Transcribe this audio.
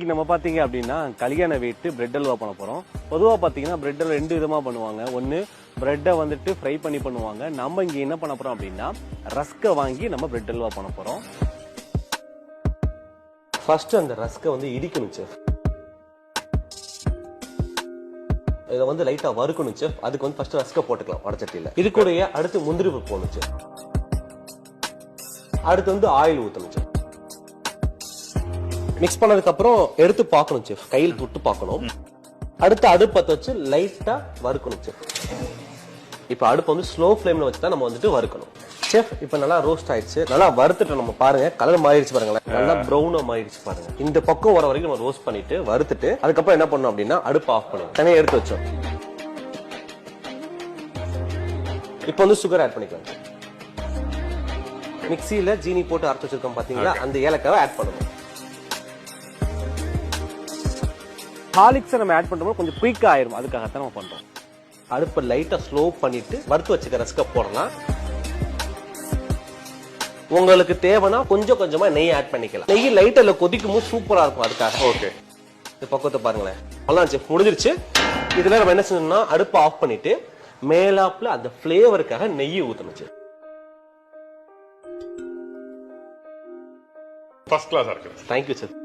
இன்னைக்கு நம்ம பாத்தீங்க அப்படின்னா கல்யாண வீட்டு பிரெட் அல்வா பண்ண போறோம். பொதுவா பாத்தீங்கன்னா பிரெட் அல்வா ரெண்டு விதமா பண்ணுவாங்க. ஒன்னு பிரெட்டை வந்துட்டு ஃப்ரை பண்ணி பண்ணுவாங்க. நம்ம இங்க என்ன பண்ண போறோம் அப்படின்னா ரஸ்கை வாங்கி நம்ம பிரெட் அல்வா பண்ண போறோம். ஃபர்ஸ்ட் அந்த ரஸ்கை வந்து இடிக்கணும் செஃப் இதை வந்து லைட்டா வறுக்கணும் செஃப் அதுக்கு வந்து ஃபர்ஸ்ட் ரஸ்கை போட்டுக்கலாம் வடச்சட்டியில. இது கூடயே அடுத்து முந்திரி பருப்பு போடணும் செஃப் அடுத்து வந்து ஆயில் ஊத்தணும் செஃப் மிக்ஸ் பண்ணதுக்கு அப்புறம் எடுத்து பார்க்கணும் செஃப் கையில் தொட்டு பார்க்கணும். அடுத்து அடுப்பு வச்சு லைட்டா வறுக்கணும் செஃப் இப்போ அடுப்பு வந்து ஸ்லோ ஃப்ளேம்ல வச்சு தான் நம்ம வந்துட்டு வறுக்கணும். செஃப் இப்போ நல்லா ரோஸ்ட் ஆயிடுச்சு. நல்லா வறுத்துட்டு நம்ம பாருங்க கலர் மாறிடுச்சு பாருங்களேன். நல்லா ப்ரௌனா மாறிடுச்சு பாருங்க. இந்த பக்கம் வர வரைக்கும் நம்ம ரோஸ்ட் பண்ணிட்டு வறுத்துட்டு அதுக்கப்புறம் என்ன பண்ணணும் அப்படின்னா அடுப்பு ஆஃப் பண்ணுவோம் தனியாக எடுத்து வச்சோம். இப்போ வந்து சுகர் ஆட் பண்ணிக்கலாம். மிக்ஸியில ஜீனி போட்டு அரைச்சு வச்சிருக்கோம் பாத்தீங்களா? அந்த ஏலக்காவை ஆட் பண்ணுவோம் ஹாலிக்ஸை நம்ம ஆட் பண்றோம் கொஞ்சம் குயிக்கா ஆயிரும். அதுக்காகத்தான் நம்ம பண்றோம். அடுப்பை லைட்டா ஸ்லோ பண்ணிட்டு வறுத்து வச்சுக்க ரஸ்க போடலாம். உங்களுக்கு தேவைன்னா கொஞ்சம் கொஞ்சமா நெய் ஆட் பண்ணிக்கலாம். நெய் லைட்டா கொதிக்கும் போது சூப்பரா இருக்கும் அதுக்காக. ஓகே இந்த பக்கத்தை பாருங்களேன். செஃப் முடிஞ்சிருச்சு. இதுல நம்ம என்ன செய்யணும்னா அடுப்பை ஆஃப் பண்ணிட்டு மேலாப்ல அந்த ஃபிளேவருக்காக நெய் ஊத்தணும் செஃப் ஃபர்ஸ்ட் கிளாஸா இருக்கு தேங்க்யூ செஃப்